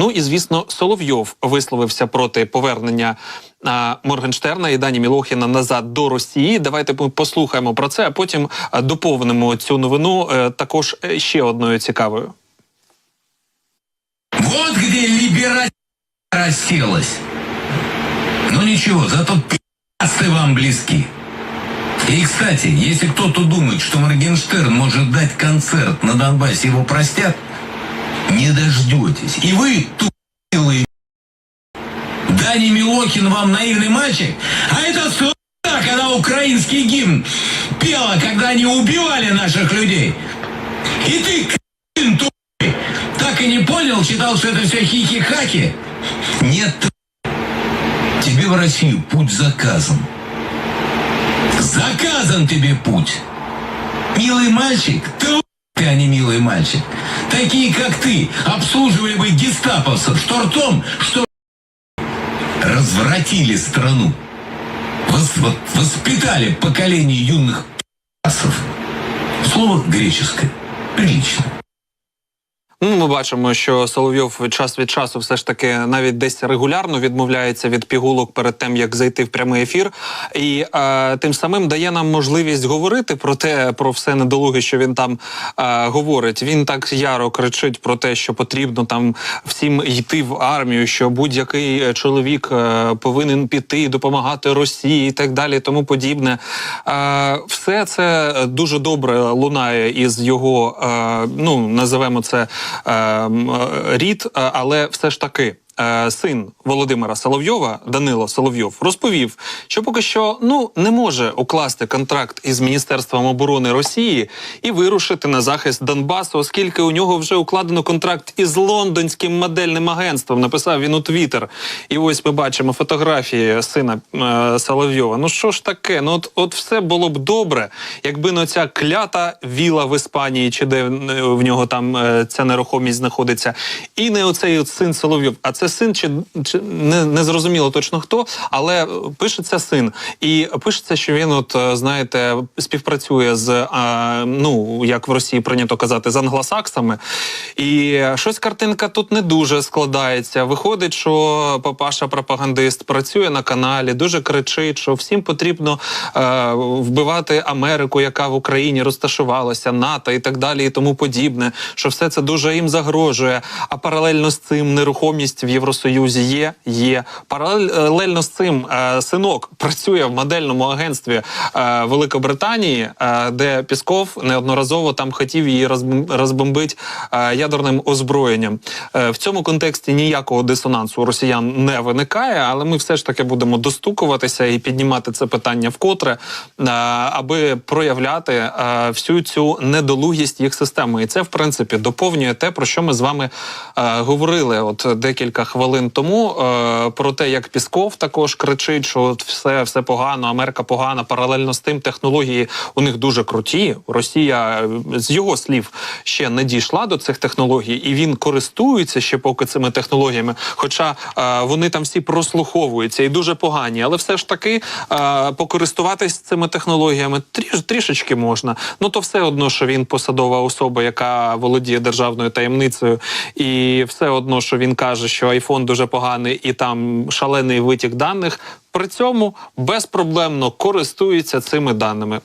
Ну і звісно, Соловйов висловився проти повернення а, Моргенштерна і Дані Мілохіна назад до Росії. Давайте послухаємо про це, а потім доповнимо цю новину е, також е, ще одною цікавою. Вот где либерация расселась. Ну ничего, зато пи***цы вам близки. И, кстати, если кто-то думает, что Моргенштерн может дать концерт на Донбассе, его простят, не дождетесь. И вы, тупилые Дани Милохин вам наивный мальчик, а это сука, когда украинский гимн пела, когда они убивали наших людей. И ты, к***ин тупой, так и не понял, считал, что это все хихи-хаки? Нет, тебе в Россию путь заказан. Заказан тебе путь. Милый мальчик, ты, ты, а не милый мальчик. Такие, как ты, обслуживали бы гестаповцев, что ртом, что развратили страну. Вос- воспитали поколение юных пи***сов. Слово греческое. Прилично. Ну, ми бачимо, що Соловйов час від часу все ж таки навіть десь регулярно відмовляється від пігулок перед тим, як зайти в прямий ефір, і е, тим самим дає нам можливість говорити про те, про все недолуге, що він там е, говорить. Він так яро кричить про те, що потрібно там всім йти в армію, що будь-який е, чоловік е, повинен піти, і допомагати Росії і так далі, тому подібне. Е, все це дуже добре лунає із його, е, ну називаємо це рід, е, але все ж таки. Е, Син Володимира Соловйова, Данило Соловйов, розповів, що поки що ну не може укласти контракт із Міністерством оборони Росії і вирушити на захист Донбасу, оскільки у нього вже укладено контракт із лондонським модельним агентством. Написав він у Твіттер. І ось ми бачимо фотографії сина е, Соловйова. Ну що ж таке? Ну от, от все було б добре, якби не ця клята віла в Іспанії, чи де в нього там е, ця нерухомість знаходиться, і не оцей от син Соловйов. А це син, чи, чи не, не зрозуміло точно хто, але е, пишеться син. І пишеться, що він, от е, знаєте, співпрацює з е, ну як в Росії прийнято казати, з англосаксами. І щось картинка тут не дуже складається. Виходить, що папаша пропагандист працює на каналі, дуже кричить, що всім потрібно е, вбивати Америку, яка в Україні розташувалася, НАТО і так далі, і тому подібне. Що все це дуже їм загрожує. А паралельно з цим нерухомість Євросоюзі є. Є паралельно з цим е, синок працює в модельному агентстві е, Великобританії, е, де Пісков неодноразово там хотів її розбом- розбомбити ядерним озброєнням. В цьому контексті ніякого дисонансу у росіян не виникає, але ми все ж таки будемо достукуватися і піднімати це питання вкотре, аби проявляти всю цю недолугість їх системи. І це, в принципі, доповнює те, про що ми з вами говорили от декілька хвилин тому. е, про те, як Пісков також кричить, що от все, все погано, Америка погана. Паралельно з тим, технології у них дуже круті. Росія е, з його слів ще не дійшла до цих технологій, і він користується ще поки цими технологіями. Хоча е, вони там всі прослуховуються і дуже погані, але все ж таки е, покористуватись цими технологіями тріш, трішечки можна. Ну то все одно, що він посадова особа, яка володіє державною таємницею, і все одно, що він каже, що айфон дуже поганий і там шалений витік даних. При цьому безпроблемно користуються цими даними.